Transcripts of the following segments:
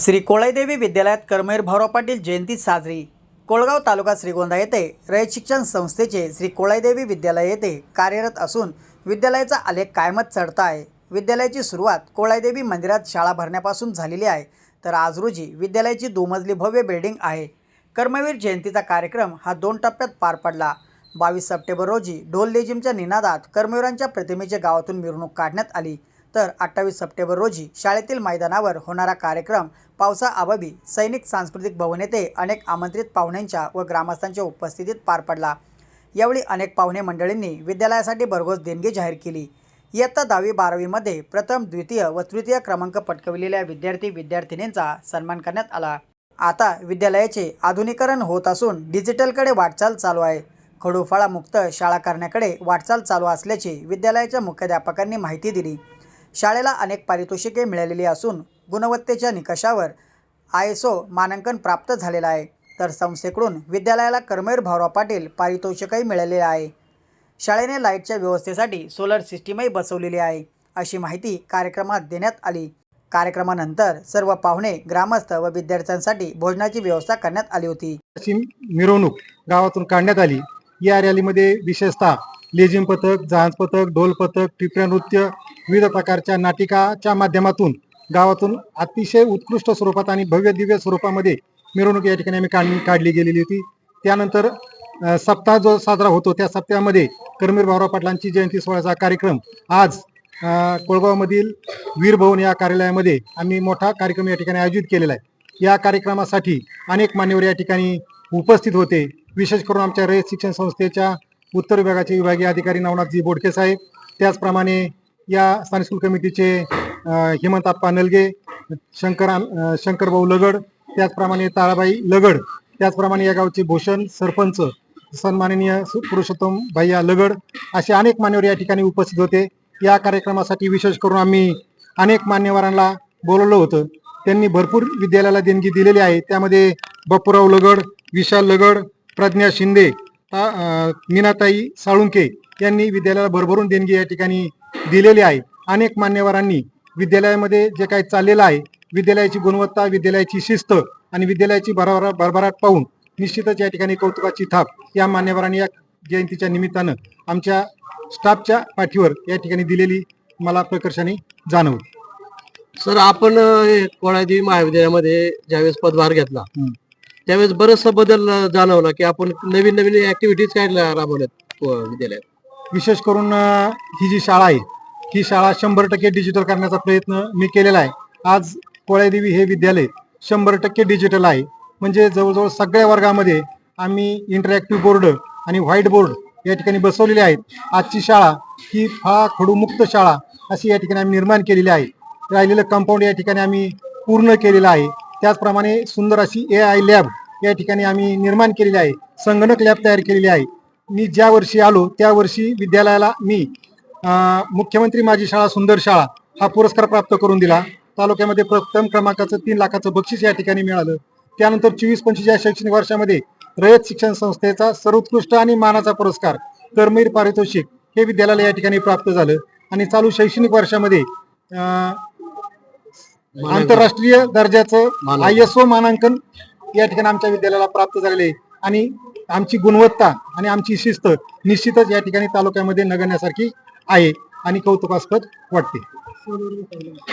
श्री कोळाईदेवी विद्यालयात कर्मवीर भाऊराव पाटील जयंती साजरी. कोळगाव तालुका श्रीगोंदा येथे रयत शिक्षण संस्थेचे श्री कोळाईदेवी विद्यालय येथे कार्यरत असून विद्यालयाचा आलेख कायमच चढता आहे. विद्यालयाची सुरुवात कोळाईदेवी मंदिरात शाळा भरण्यापासून झालेली आहे. तर आज रोजी विद्यालयाची दुमजली भव्य बिल्डिंग आहे. कर्मवीर जयंतीचा कार्यक्रम हा दोन टप्प्यात पार पडला. बावीस सप्टेंबर रोजी ढोल लेजिमच्या निनादात कर्मवीरांच्या प्रतिमेचे गावातून मिरवणूक काढण्यात आली. तर अठ्ठावीस सप्टेंबर रोजी शाळेतील मैदानावर होणारा कार्यक्रम पावसाअभावी सैनिक सांस्कृतिक भवन येथे अनेक आमंत्रित पाहुण्यांच्या व ग्रामस्थांच्या उपस्थितीत पार पडला. यावेळी अनेक पाहुणे मंडळींनी विद्यालयासाठी भरघोस देणगी जाहीर केली. इयत्ता दहावी बारावीमध्ये प्रथम द्वितीय व तृतीय क्रमांक पटकविलेल्या विद्यार्थी विद्यार्थिनींचा सन्मान करण्यात आला. आता विद्यालयाचे आधुनिकरण होत असून डिजिटलकडे वाटचाल चालू आहे. खडूफाळामुक्त शाळा करण्याकडे वाटचाल चालू असल्याची विद्यालयाच्या मुख्याध्यापकांनी माहिती दिली. शाळेला अनेक पारितोषिके मिळालेली असून गुणवत्तेच्या निकषावर आय एस ओ मानांकन प्राप्त झालेलं आहे. तर संस्थेकडून विद्यालयाला कर्मवीर भाऊराव पाटील पारितोषिकही मिळालेले आहे. शाळेने लाईटच्या व्यवस्थेसाठी सोलर सिस्टीमही बसवलेली आहे अशी माहिती कार्यक्रमात देण्यात आली. कार्यक्रमानंतर सर्व पाहुणे ग्रामस्थ व विद्यार्थ्यांसाठी भोजनाची व्यवस्था करण्यात आली होती. अशी मिरवणूक गावातून काढण्यात आली. या रॅलीमध्ये विशेषतः लेझिम पथक जहाज पथक ढोल पथक टिपऱ्या नृत्य विविध प्रकारच्या नाटिकाच्या माध्यमातून गावातून अतिशय उत्कृष्ट स्वरूपात आणि भव्य दिव्य स्वरूपामध्ये मिरवणूक या ठिकाणी आम्ही काढली काढली गेलेली होती. त्यानंतर सप्ताह जो साजरा होतो त्या सप्ताहामध्ये कर्मीर भाऊराव पाटलांची जयंती सोहळ्याचा कार्यक्रम आज कोळगावमधील वीरभवन या कार्यालयामध्ये आम्ही मोठा कार्यक्रम या ठिकाणी आयोजित केलेला आहे. या कार्यक्रमासाठी अनेक मान्यवर या ठिकाणी उपस्थित होते. विशेष करून आमच्या रयत शिक्षण संस्थेच्या उत्तर विभागाचे विभागीय अधिकारी नवनाथजी बोडके साहेब. त्याचप्रमाणे या स्थानिक स्कूल कमिटीचे हेमंत हेमंताप्पा नलगे शंकर शंकरभाऊ लगड त्याचप्रमाणे ताळाबाई लगड त्याचप्रमाणे या गावचे भूषण सरपंच सन्माननीय पुरुषोत्तम भैया लगड असे अनेक मान्यवर या ठिकाणी उपस्थित होते. या कार्यक्रमासाठी विशेष करून आम्ही अनेक मान्यवरांना बोलवलं होतं. त्यांनी भरपूर विद्यालयाला देणगी दिलेली आहे. त्यामध्ये बापूराव लगड विशाल लगड प्रज्ञा शिंदे ता- मीनाताई साळुंके यांनी विद्यालयाला भरभरून देणगी या ठिकाणी दिलेली आहे. अनेक मान्यवरांनी विद्यालयामध्ये जे काही चाललेलं आहे विद्यालयाची गुणवत्ता विद्यालयाची शिस्त आणि विद्यालयाची भरभरा भरभराट पाहून निश्चितच या ठिकाणी कौतुकाची थाप या मान्यवरांनी या जयंतीच्या निमित्तानं आमच्या स्टाफच्या पाठीवर या ठिकाणी दिलेली मला प्रकर्षाने जाणवली. सर आपण हे कोळादेवी महाविद्यालयामध्ये ज्यावेळेस पदभार घेतला. त्यावेळेस बरचसा बदल जाणवला की आपण नवीन नवीन ऍक्टिव्हिटीज काय राबवल्यात विद्यालयात. विशेष करून ही जी शाळा आहे ही शाळा शंभर टक्के डिजिटल करण्याचा प्रयत्न मी केलेला आहे. आज कोळ्यादेवी हे विद्यालय शंभर टक्के डिजिटल आहे. म्हणजे जवळजवळ सगळ्या वर्गामध्ये आम्ही इंटरॅक्टिव्ह बोर्ड आणि व्हाईट बोर्ड या ठिकाणी बसवलेले आहेत. आजची शाळा ही फा खडूमुक्त शाळा अशी या ठिकाणी आम्ही निर्माण केलेली आहे. राहिलेलं कंपाऊंड या ठिकाणी आम्ही पूर्ण केलेलं आहे. त्याचप्रमाणे सुंदर अशी ए आय लॅब या ठिकाणी आम्ही निर्माण केलेली आहे. संगणक लॅब तयार केलेली आहे. मी ज्या वर्षी आलो त्या वर्षी विद्यालयाला मी मुख्यमंत्री माझी शाळा सुंदर शाळा हा पुरस्कार प्राप्त करून दिला. तालुक्यामध्ये प्रथम क्रमांकाचं तीन लाखाचं बक्षीस या ठिकाणी मिळालं. त्यानंतर चोवीस पंचवीस या शैक्षणिक वर्षामध्ये रयत शिक्षण संस्थेचा सर्वोत्कृष्ट आणि मानाचा पुरस्कार करमीर पारितोषिक हे विद्यालयाला या ठिकाणी प्राप्त झालं. आणि चालू शैक्षणिक वर्षामध्ये आंतरराष्ट्रीय दर्जाचं. आय एस ओ मानांकन या ठिकाणी आमच्या विद्यालयाला प्राप्त झालेले आणि आमची गुणवत्ता आणि आमची शिस्त निश्चितच या ठिकाणी तालुक्यामध्ये नगण्यासारखी आहे आणि कौतुकास्पद वाटते.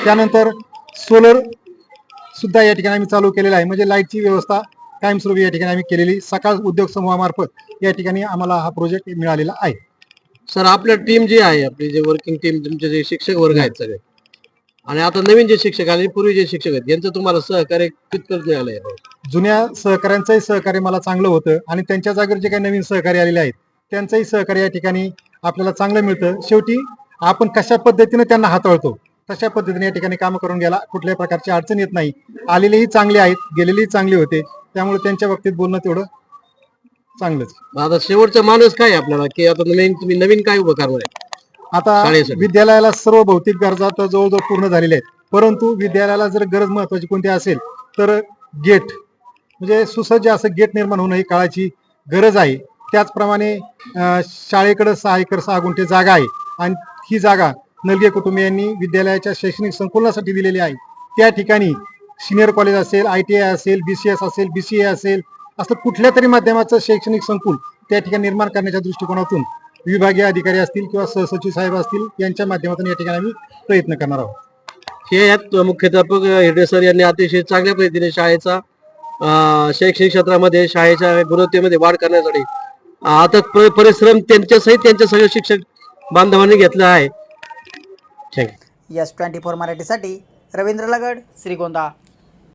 त्यानंतर सोलर सुद्धा या ठिकाणी आम्ही चालू केलेला आहे. म्हणजे लाईटची व्यवस्था कायमस्वरूपी या ठिकाणी आम्ही केलेली सकाळ उद्योग समूहामार्फत या ठिकाणी आम्हाला हा प्रोजेक्ट मिळालेला आहे. सर आपल्या टीम जी आहे आपली जे वर्किंग टीम तुमचे जे शिक्षक वर्ग आहेत सगळे. आणि आता नवीन जे शिक्षक आणि पूर्वी जे शिक्षक आहेत यांचं तुम्हाला सहकार्य कितपत मिळालंय जुन्या सहकाऱ्यांचंही सहकार्य मला चांगलं होतं. आणि त्यांच्या जागेवर जे काही नवीन सहकारी आलेले आहेत त्यांचंही सहकार्य या ठिकाणी आपल्याला चांगलं मिळतं. शेवटी आपण कशा पद्धतीने त्यांना हाताळतो? तशा पद्धतीने या ठिकाणी काम करून गेला कुठल्याही प्रकारची अडचण येत नाही. आलेलेही चांगले आहेत गेलेलेही चांगले होते. त्यामुळे त्यांच्या बाबतीत बोलणं तेवढं चांगलंच. आता शेवटचा माणूस काय आपल्याला? की आता नवीन तुम्ही नवीन काय उभं करणार आहे? आता. विद्यालयाला सर्व भौतिक गरजा तर जवळजवळ पूर्ण झालेल्या आहेत. परंतु विद्यालयाला जर गरज महत्वाची कोणती असेल तर गेट. म्हणजे सुसज्ज असं गेट निर्माण होणं ही काळाची गरज आहे. त्याचप्रमाणे शाळेकडं सहा एकर सहा गुंठे जागा आहे. आणि ही जागा नलगे कुटुंबियांनी विद्यालयाच्या शैक्षणिक संकुलनासाठी दिलेली आहे. त्या ठिकाणी सिनियर कॉलेज असेल आय टी आय असेल बी सी एस असेल बी सी ए असेल असं कुठल्या तरी माध्यमाचं शैक्षणिक संकुल त्या ठिकाणी निर्माण करण्याच्या दृष्टिकोनातून विभागीय अधिकारी असतील किंवा सहसचिव साहेब असतील यांच्या माध्यमातून या ठिकाणी आम्ही प्रयत्न करणार आहोत. हे यात मुख्याध्यापक हिरडे सर यांनी अतिशय चांगल्या पद्धतीने शाळेचा शैक्षणिक क्षेत्रामध्ये शाळेच्या गुणवत्तेमध्ये वाढ करण्यासाठी आता प- परिश्रम त्यांच्या सहित त्यांच्या सगळ्या शिक्षक बांधवांनी घेतला आहे. Thank you yes twenty four मराठीसाठी रवींद्र लगड श्रीगोंदा.